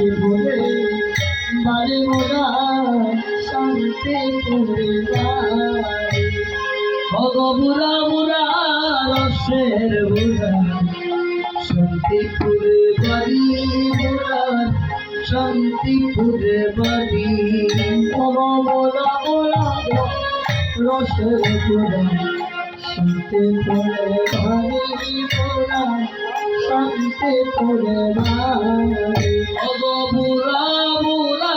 শান্তি বলে বাড়ি মোরা শান্তি করে ভগ বুড়া বুড়া রসের বুড়া শান্তিপুরে বাড়ি বুড়া শান্তিপুরে বাড়ি ভগ বুড়া বুড়া রসের বুড়া শান্তিপুরে বুড়া শান্তিপুরে বাড়ি ভগ বুড়া বুড়া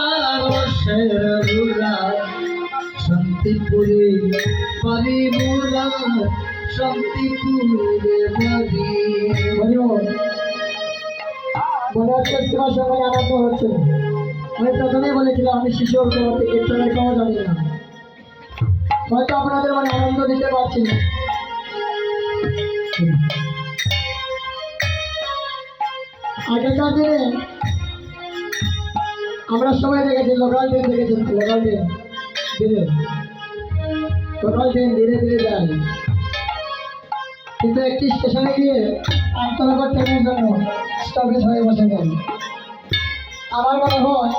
শান্তিপুরে বুড়া। শান্তিপুরে আনন্দ হচ্ছে। আমি প্রথমেই বলেছিলাম, আমি শিশুর কীর্তনের কেউ জানি না। হয়তো আপনাদের মানে আনন্দ দিতে পারছি না। আগেকার দিনে আমরা সবাই দেখেছি, লোকাল ট্রেন দেখেছি, লোকাল ট্রেন। ধীরে লোকাল ট্রেন ধীরে ধীরে যায়। কিন্তু একটি স্টেশনে গিয়ে আন্তনগর ট্রেনের জন্য স্টপেজ হয়ে বসে গেল আমার মনে হয়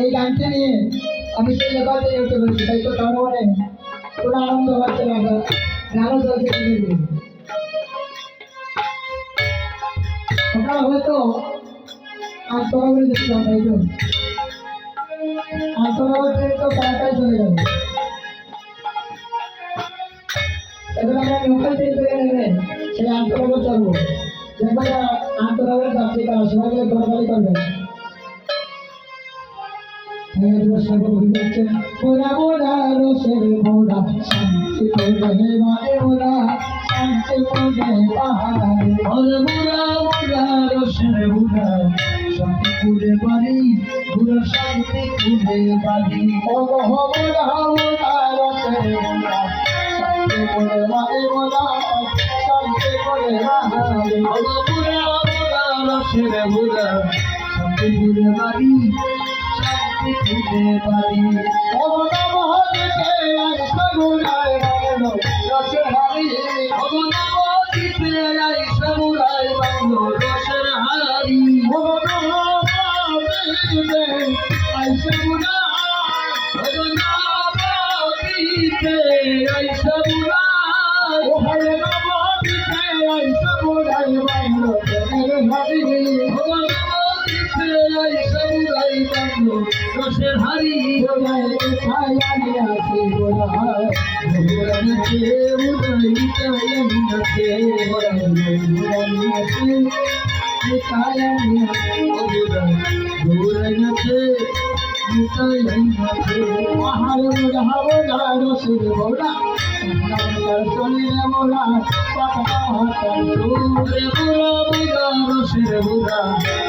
এই গানটি নিয়ে আমি সেই লোকাল ট্রেনে উঠে বলছি তাই তো মনে কোনো আনন্দ হচ্ছে না গানও চলছে ধীরে হয়তো আর হয়তো আন্তনগরে দেখছিলাম তাই তো আন্তনগর ট্রেন তো তাড়াতাড়ি চলে যাবে। এবার আমরা লোকাল ট্রেন থেকে নেবে, সেই আন্তনগর চলবো। দেখবেন আন্তনগরের যাত্রীরা সবাই করবেন মোরা মোরা রসের মোরা শান্তি করে মারে মোরা শান্তি করে পাহাড়ে মোরা মোরা মোরা রসের মোরা শান্তি করে বাড়ি মোরা শান্তি করে বাড়ি মোরা মোরা মোরা রসের মোরা শান্তি করে মারে মোরা শান্তি করে পাহাড়ে মোরা মোরা মোরা রসের মোরা শান্তি করে বাড়ি খুঁজে পারি অবনা মহাদেশে আই সগুনায় বাংলো রসের হারি অবনা মহাদেশে আই সগুনায় বাংলো রসের হারি অবনা মহাদেশে আই সগুনায় অবনা মহাদেশে আই সগুনায় ওহায় মহাদেশে আই সগুনায় বাংলো রসের হারি অবনা মহাদেশে আই সগুনায় বাংলো রসের হারি বোলায় কোথায় আমি আছি নাচে বোলায় কোথায় আমি বোলায় বোলায় নাচে কোথায় আমি আছি বোলায় নাচে, কোথায় আমি নাচে আহার বোলা বোলা রসের বোলা শরীরে বোলা পাতা হাতার সুরে বোলা বোলা রসের বোলা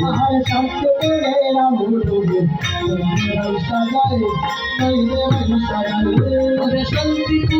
মহার সত্য করে রাম সাজায় সাজায় শান্তি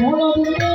Oh, oh, oh, oh,